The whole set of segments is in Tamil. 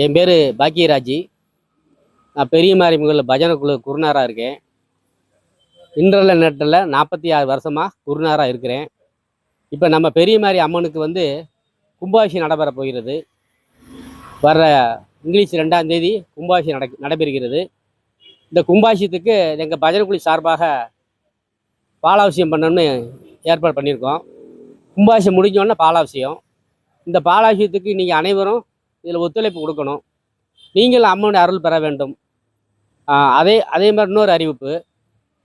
என் பேர் பாக்கியராஜ். நான் பெரிய மாரியம்மன் பஜனை குழு குருநாராக இருக்கேன். இன்றல நெட்டில் நாற்பத்தி ஆறு வருஷமாக குருநாராக இருக்கிறேன். இப்போ நம்ம பெரிய மாரி அம்மனுக்கு வந்து கும்பாபிஷேகம் நடைபெற போகிறது. வர்ற இங்கிலீஷ் ரெண்டாம் தேதி கும்பாபிஷேகம் நட நடைபெறுகிறது. இந்த கும்பாபிஷேகத்துக்கு எங்கள் பஜனை குழு சார்பாக பாலாபிஷேகம் பண்ணணும்னு ஏற்பாடு பண்ணியிருக்கோம். கும்பாபிஷேகம் முடிஞ்சோடனே பாலாபிஷேகம். இந்த பாலாபிஷேகத்துக்கு நீங்கள் அனைவரும் இதில் ஒத்துழைப்பு கொடுக்கணும். நீங்கள் அம்மனுடைய அருள் பெற வேண்டும். அதே அதே மாதிரி இன்னொரு அறிவிப்பு.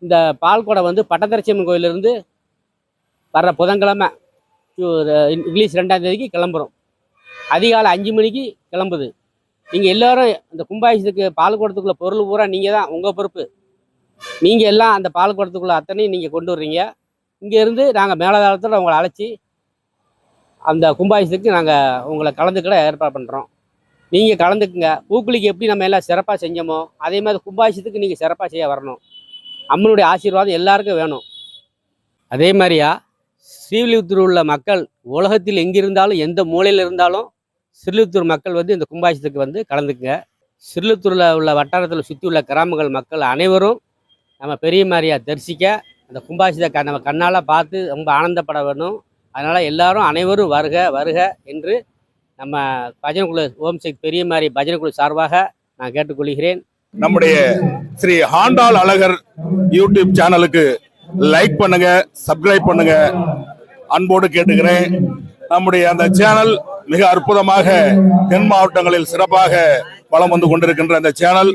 இந்த பால்கொடை வந்து பட்டத்தரச்சியம்மன் கோயிலிருந்து வர்ற புதன்கிழமை இங்கிலீஷ் ரெண்டாம் தேதிக்கு கிளம்புறோம். அதிகாலை அஞ்சு மணிக்கு கிளம்புது. நீங்கள் எல்லோரும் இந்த கும்பாபிஷேகத்துக்கு பால்குடத்துக்குள்ளே பொருள் பூரா நீங்கள் தான் உங்கள் பொறுப்பு. நீங்கள் எல்லாம் அந்த பால்குடத்துக்குள்ளே அத்தனையும் நீங்கள் கொண்டு வர்றீங்க. இங்கேருந்து நாங்கள் மேலதாளத்தில் உங்களை அழைச்சி அந்த கும்பாபிஷத்துக்கு நாங்கள் உங்களை கலந்துக்கிட ஏற்பாடு பண்ணுறோம் நீங்கள் கலந்துக்குங்க. பூக்குளிக்கு எப்படி நம்ம எல்லாம் சிறப்பாக செஞ்சோமோ அதே மாதிரி கும்பாபிஷத்துக்கு நீங்கள் சிறப்பாக செய்ய வரணும். அம்மனுடைய ஆசீர்வாதம் எல்லாருக்கும் வேணும். அதே மாதிரியா ஸ்ரீவில்லிபுத்தூர் உள்ள மக்கள் உலகத்தில் எங்கிருந்தாலும் எந்த மூலையில் இருந்தாலும் ஸ்ரீவில்லிபுத்தூர் மக்கள் வந்து இந்த கும்பாபிஷத்துக்கு வந்து கலந்துக்குங்க. ஸ்ரீவில்லிபுத்தூரில் உள்ள வட்டாரத்தில் சுற்றி உள்ள கிராமங்கள் மக்கள் அனைவரும் நம்ம பெரிய மாதிரியாக தரிசிக்க அந்த கும்பாபிஷத்தை நம்ம கண்ணால் பார்த்து ரொம்ப ஆனந்தப்பட வேணும். அதனால் எல்லாரும் அனைவரும் வருக வருக என்று நம்ம பஜனைக்குழு ஓம் சக்தி பெரிய மாரி பஜனைக்குழு சார்பாக நான் கேட்டுக்கொள்கிறேன். நம்முடைய ஸ்ரீ ஹாண்டால் அழகர் யூடியூப் சேனலுக்கு லைக் பண்ணுங்க சப்ஸ்கிரைப் பண்ணுங்க. அன்போடு கேட்டுக்கிறேன். நம்முடைய அந்த சேனல் மிக அற்புதமாக தென் மாவட்டங்களில் சிறப்பாக வளம் வந்து கொண்டிருக்கின்ற அந்த சேனல்.